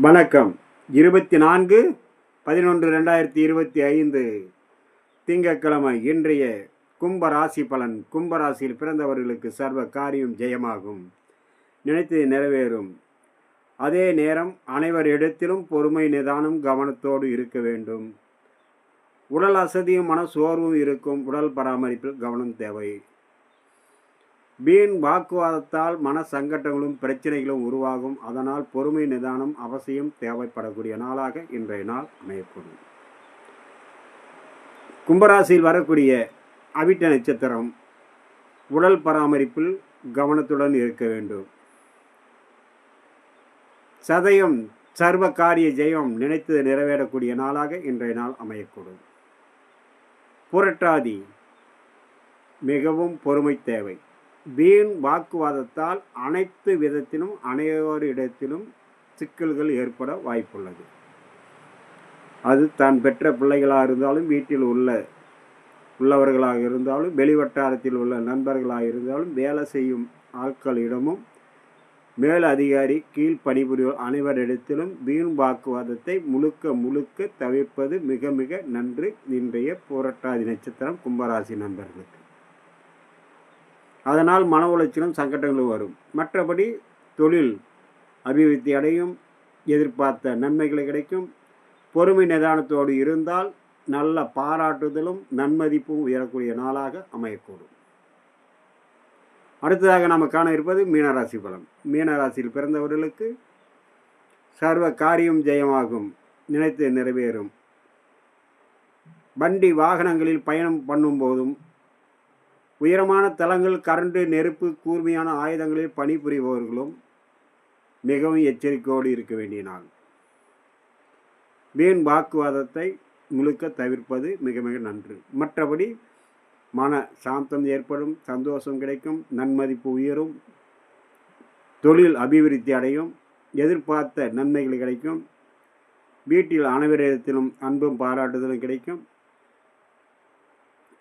வணக்கம். இருபத்தி நான்கு பதினொன்று ரெண்டாயிரத்தி இருபத்தி ஐந்து திங்கட்கிழமை இன்றைய கும்ப ராசி பலன். கும்பராசியில் பிறந்தவர்களுக்கு சர்வ காரியம் ஜெயமாகும். நினைத்து நிறைவேறும். அதே நேரம் அனைவர் இடத்திலும் பொறுமை நிதானம் கவனத்தோடு இருக்க வேண்டும். உடல் அசதியும் மன சோர்வும் இருக்கும். உடல் பராமரிப்பில் கவனம் தேவை. வீண் வாக்குவாதத்தால் மன சங்கடங்களும் பிரச்சனைகளும் உருவாகும். அதனால் பொறுமை நிதானம் அவசியம் தேவைப்படக்கூடிய நாளாக இன்றைய நாள் அமையக்கூடும். கும்பராசியில் வரக்கூடிய அவிட்ட நட்சத்திரம் உடல் பராமரிப்பில் கவனத்துடன் இருக்க வேண்டும். சதயம் சர்வ காரிய ஜெயம் நினைத்து நிறைவேறக்கூடிய நாளாக இன்றைய நாள் அமையக்கூடும். புரட்டாதி மிகவும் பொறுமை தேவை. வீண் வாக்குவாதத்தால் அனைத்து விதத்திலும் அனைவரிடத்திலும் சிக்கல்கள் ஏற்பட வாய்ப்புள்ளது. அது தான் பெற்ற பிள்ளைகளாக இருந்தாலும் வீட்டில் உள்ள உள்ளவர்களாக இருந்தாலும் வெளிவட்டாரத்தில் உள்ள நண்பர்களாக இருந்தாலும் வேலை செய்யும் ஆட்களிடமும் மேல் அதிகாரி கீழ் பணிபுரியும் அனைவரிடத்திலும் வீண் வாக்குவாதத்தை முழுக்க முழுக்க தவிர்ப்பது மிக மிக நன்று. இன்றைய போராட்டாதி நட்சத்திரம் கும்பராசி நண்பர்களுக்கு. அதனால் மன உளைச்சலும் சங்கடங்களும் வரும். மற்றபடி தொழில் அபிவிருத்தி அடையும் எதிர்பார்த்த நன்மைகள் கிடைக்கும். பொறுமை நிதானத்தோடு இருந்தால் நல்ல பாராட்டுதலும் நன்மதிப்பும் உயரக்கூடிய நாளாக அமையக்கூடும். அடுத்ததாக நாம் காண இருப்பது மீனராசி பலம் மீனராசியில் பிறந்தவர்களுக்கு சர்வ காரியம் ஜெயமாகும். நினைத்து நிறைவேறும். வண்டி வாகனங்களில் பயணம் பண்ணும்போதும் உயரமான தளங்கள் கரண்டு நெருப்பு கூர்மையான ஆயுதங்களில் பணிபுரிபவர்களும் மிகவும் எச்சரிக்கையோடு இருக்க வேண்டிய நாள். வீண் வாக்குவாதத்தை முழுக்க தவிர்ப்பது மிக மிக நன்று. மற்றபடி மன சாந்தம் ஏற்படும் சந்தோஷம் கிடைக்கும் நன்மதிப்பு உயரும் தொழில் அபிவிருத்தி அடையும் எதிர்பார்த்த நன்மைகள் கிடைக்கும் வீட்டில் அனைவரிடத்திலும் அன்பும் பாராட்டுதலும் கிடைக்கும்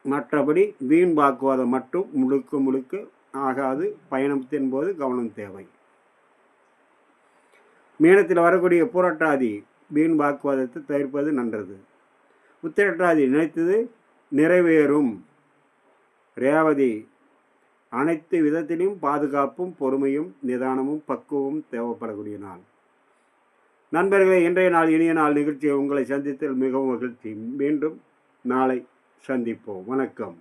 மற்றபடி வீண் வாக்குவாதம் மட்டும் முழுக்க முழுக்க ஆகாது. பயணத்தின் போது கவனம் தேவை. மீனத்தில் வரக்கூடிய புரட்டாதி வீண் வாக்குவாதத்தை தவிர்ப்பது நன்றது. உத்திரட்டாதி நினைத்தது நிறைவேறும். ரேவதி அனைத்து விதத்திலும் பாதுகாப்பும் பொறுமையும் நிதானமும் பக்குவமும் தேவைப்படக்கூடிய நாள். நண்பர்களே இன்றைய நாள் இனிய நாள் நிகழ்ச்சியை உங்களை சந்தித்தல் மிகவும் மகிழ்ச்சி. மீண்டும் நாளை சந்திப்போம். வணக்கம்.